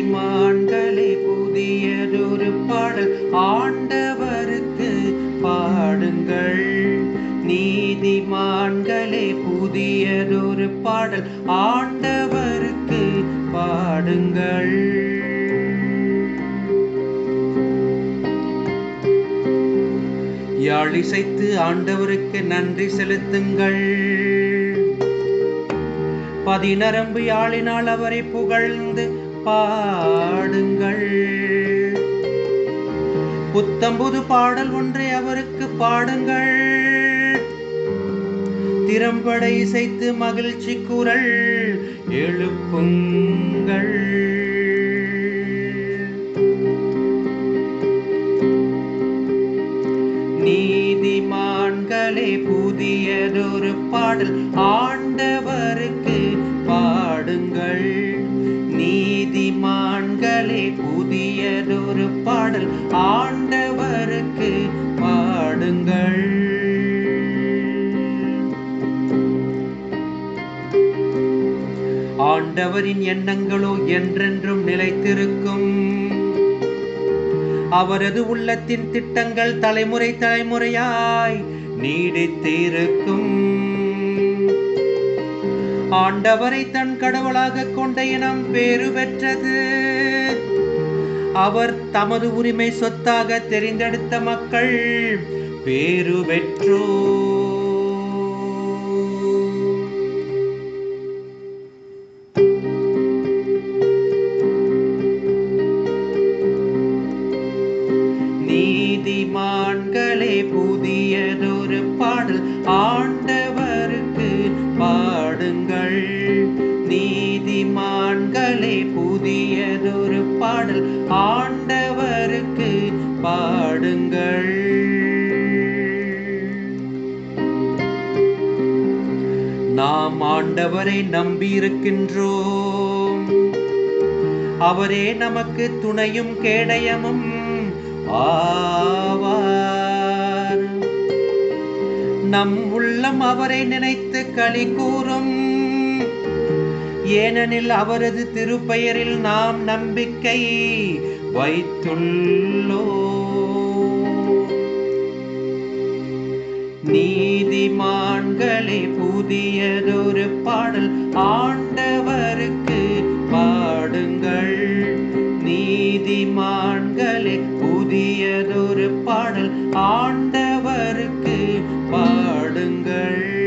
நீதிமான்களே புதியதொரு பாடல் ஆண்டவருக்கு பாடுங்கள். நீதிமான்களே புதியதொரு பாடல் ஆண்டவருக்கு பாடுங்கள். யாழிசைத்து ஆண்டவருக்கு நன்றி செலுத்துங்கள். பதினரம்பு யாழினால் அவரை புகழ்ந்து பாடுங்கள். புத்தம்புது பாடல் ஒன்றை அவருக்கு பாடுங்கள். திறம்பட இசைத்து மகிழ்ச்சி குரல் எழுப்புங்கள். நீதிமான்களே புதியதொரு பாடல் ஆண்டவருக்கு பாடுங்கள். ஆண்டவருக்கு பாடுங்கள். ஆண்டவரின் எண்ணங்களோ என்றென்றும் நிலைத்திருக்கும். அவரது உள்ளத்தின் திட்டங்கள் தலைமுறை தலைமுறையாய் நீடித்திருக்கும். ஆண்டவரை தன் கடவுளாக கொண்ட இனம் பேறு பெற்றது. அவர் தமது உரிமை சொத்தாக தெரிந்தெடுத்த மக்கள் பேரு பெற்றோ. நீதிமான்களே புதியதொரு பாடல் ஆண்டவருக்கு பாடுங்கள். நீதிமான்களே புதிய பாடல் ஆண்டவருக்கு பாடுங்கள். நாம் ஆண்டவரை நம்பியிருக்கின்றோம். அவரே நமக்கு துணையும் கேடயமும் ஆவார். நம் உள்ளம் அவரை நினைத்து களி கூறும். ஏனெனில் அவரது திருப்பெயரில் நாம் நம்பிக்கை வைத்துள்ளோ. நீதிமான்களே புதியதொரு பாடல் ஆண்டவருக்கு பாடுங்கள். நீதிமான்களே புதியதொரு பாடல் ஆண்டவருக்கு பாடுங்கள்.